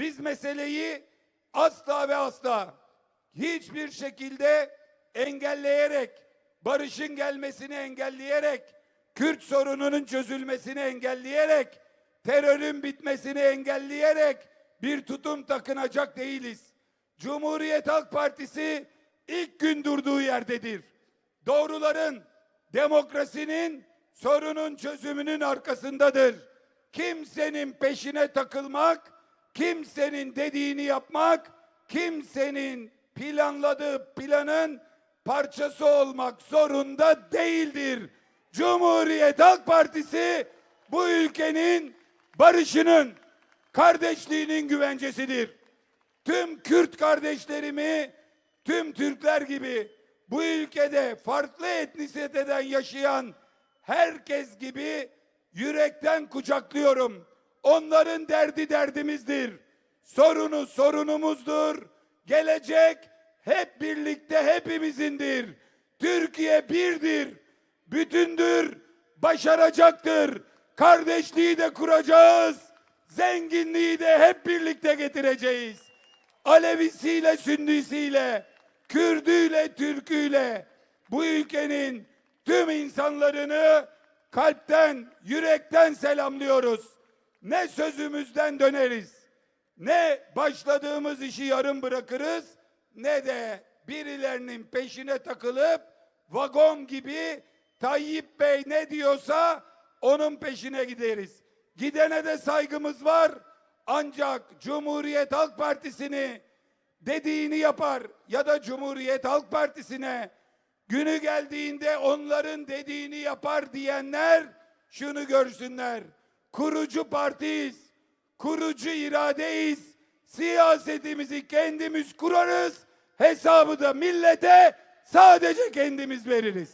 Biz meseleyi asla ve asla hiçbir şekilde engelleyerek, barışın gelmesini engelleyerek, Kürt sorununun çözülmesini engelleyerek, terörün bitmesini engelleyerek bir tutum takınacak değiliz. Cumhuriyet Halk Partisi ilk gün durduğu yerdedir. Doğruların, demokrasinin, sorunun çözümünün arkasındadır. Kimsenin peşine takılmak, kimsenin dediğini yapmak, kimsenin planladığı planın parçası olmak zorunda değildir. Cumhuriyet Halk Partisi bu ülkenin barışının, kardeşliğinin güvencesidir. Tüm Kürt kardeşlerimi, tüm Türkler gibi bu ülkede farklı etnisiteden yaşayan herkes gibi yürekten kucaklıyorum. Onların derdi derdimizdir. Sorunu sorunumuzdur. Gelecek hep birlikte hepimizindir. Türkiye birdir, bütündür, başaracaktır. Kardeşliği de kuracağız. Zenginliği de hep birlikte getireceğiz. Alevisiyle, Sünnisiyle, Kürdüyle, Türküyle bu ülkenin tüm insanlarını kalpten, yürekten selamlıyoruz. Ne sözümüzden döneriz, ne başladığımız işi yarım bırakırız, ne de birilerinin peşine takılıp vagon gibi Tayyip Bey ne diyorsa onun peşine gideriz. Gidene de saygımız var. Ancak Cumhuriyet Halk Partisi'ni dediğini yapar ya da Cumhuriyet Halk Partisi'ne günü geldiğinde onların dediğini yapar diyenler şunu görsünler. Kurucu partiyiz, kurucu iradeyiz. Siyasetimizi kendimiz kurarız. Hesabı da millete sadece kendimiz veririz.